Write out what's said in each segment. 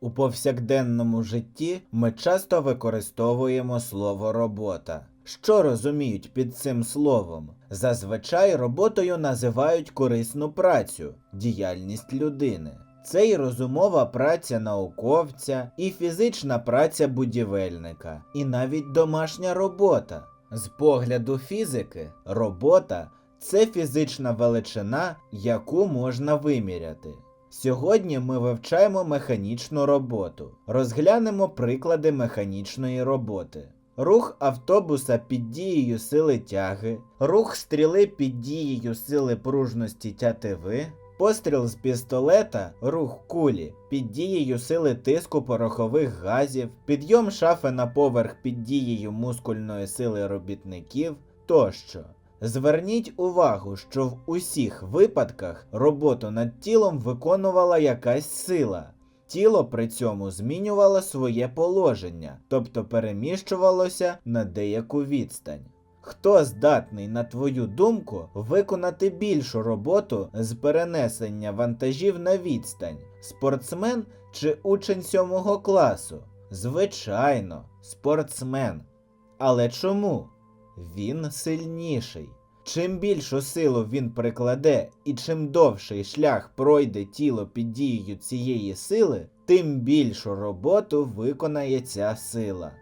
У повсякденному житті ми часто використовуємо слово робота. Що розуміють під цим словом? Зазвичай роботою називають корисну працю, діяльність людини. Це й розумова праця науковця, і фізична праця будівельника, і навіть домашня робота. З погляду фізики, робота це фізична величина, яку можна виміряти. Сьогодні ми вивчаємо механічну роботу. Розглянемо приклади механічної роботи. Рух автобуса під дією сили тяги, рух стріли під дією сили пружності тятиви, постріл з пістолета, рух кулі під дією сили тиску порохових газів, підйом шафи на поверх під дією мускульної сили робітників тощо. Зверніть увагу, що в усіх випадках роботу над тілом виконувала якась сила. Тіло при цьому змінювало своє положення, тобто переміщувалося на деяку відстань. Хто здатний, на твою думку, виконати більшу роботу з перенесення вантажів на відстань? Спортсмен чи учень сьомого класу? Звичайно, спортсмен. Але чому? Він сильніший. Чим більшу силу він прикладе і чим довший шлях пройде тіло під дією цієї сили, тим більшу роботу виконає ця сила.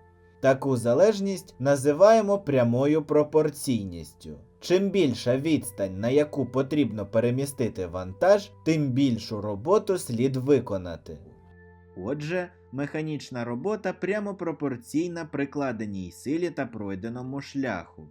Таку залежність називаємо прямою пропорційністю. Чим більша відстань, на яку потрібно перемістити вантаж, тим більшу роботу слід виконати. Отже, механічна робота прямо пропорційна прикладеній силі та пройденому шляху.